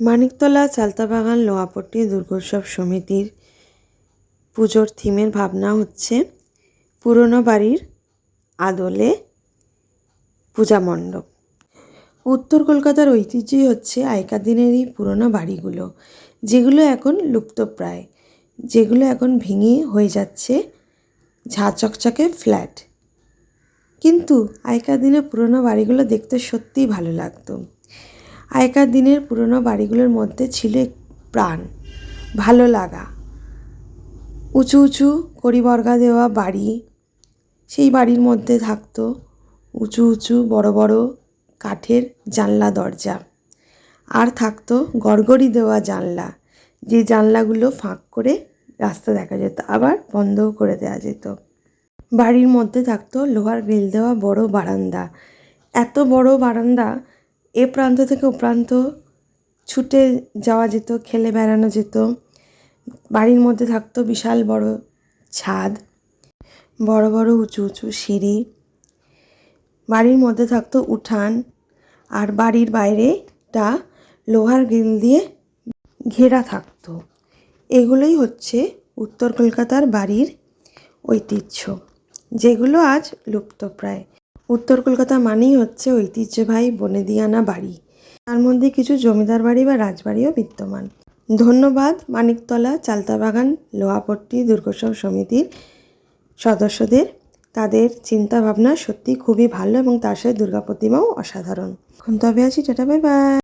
মানিকতলা চালতাবাগান লোহাপট্টি দুর্গোৎসব সমিতির পুজোর থিমের ভাবনা হচ্ছে পুরনো বাড়ির আদলে পূজা মণ্ডপ। উত্তর কলকাতার ঐতিহ্যই হচ্ছে আগেকার দিনের এই পুরনো বাড়িগুলো, যেগুলো এখন লুপ্তপ্রায় যেগুলো এখন ভেঙে হয়ে যাচ্ছে ঝাঁ চকচকে ফ্ল্যাট। কিন্তু আগেকার দিনের পুরনো বাড়িগুলো দেখতে সত্যিই ভালো লাগতো। আগেকার দিনের পুরনো বাড়িগুলোর মধ্যে ছিল প্রাণ, ভালো লাগা। উঁচু উঁচু কড়িবর্গা দেওয়া বাড়ি, সেই বাড়ির মধ্যে থাকতো উঁচু উঁচু বড় বড় কাঠের জানলা, দরজা। আর থাকতো গড়গড়ি দেওয়া জানলা, যে জানলাগুলো ফাঁক করে রাস্তা দেখা যেত, আবার বন্ধও করে দেওয়া যেত। বাড়ির মধ্যে থাকতো লোহার গ্রিল দেওয়া বড় বারান্দা। এত বড় বারান্দা এ প্রান্ত থেকে ও প্রান্ত ছুটে যাওয়া যেত, খেলে বেড়ানো যেত। বাড়ির মধ্যে থাকতো বিশাল বড় ছাদ, বড় বড় উঁচু উঁচু সিঁড়ি। বাড়ির মধ্যে থাকতো উঠান আর বাড়ির বাইরেটা লোহার গ্রিল দিয়ে ঘেরা থাকতো। এগুলোই হচ্ছে উত্তর কলকাতার বাড়ির ঐতিহ্য, যেগুলো আজ লুপ্তপ্রায়। উত্তর কলকাতা মানেই হচ্ছে ঐতিহ্যবাহী বনেদিয়ানা বাড়ি। তার মধ্যে কিছু জমিদার বাড়ি বা রাজবাড়িও বিদ্যমান। ধন্যবাদ, মানিকতলা চালতাবাগান, লোহাপট্টি দুর্গোৎসব সমিতির সদস্যদের। তাদের চিন্তাভাবনা সত্যি খুবই ভালো এবং তার সাথে দুর্গা প্রতিমাও অসাধারণ। এখন তবে আছি, টাটা, বাই বাই।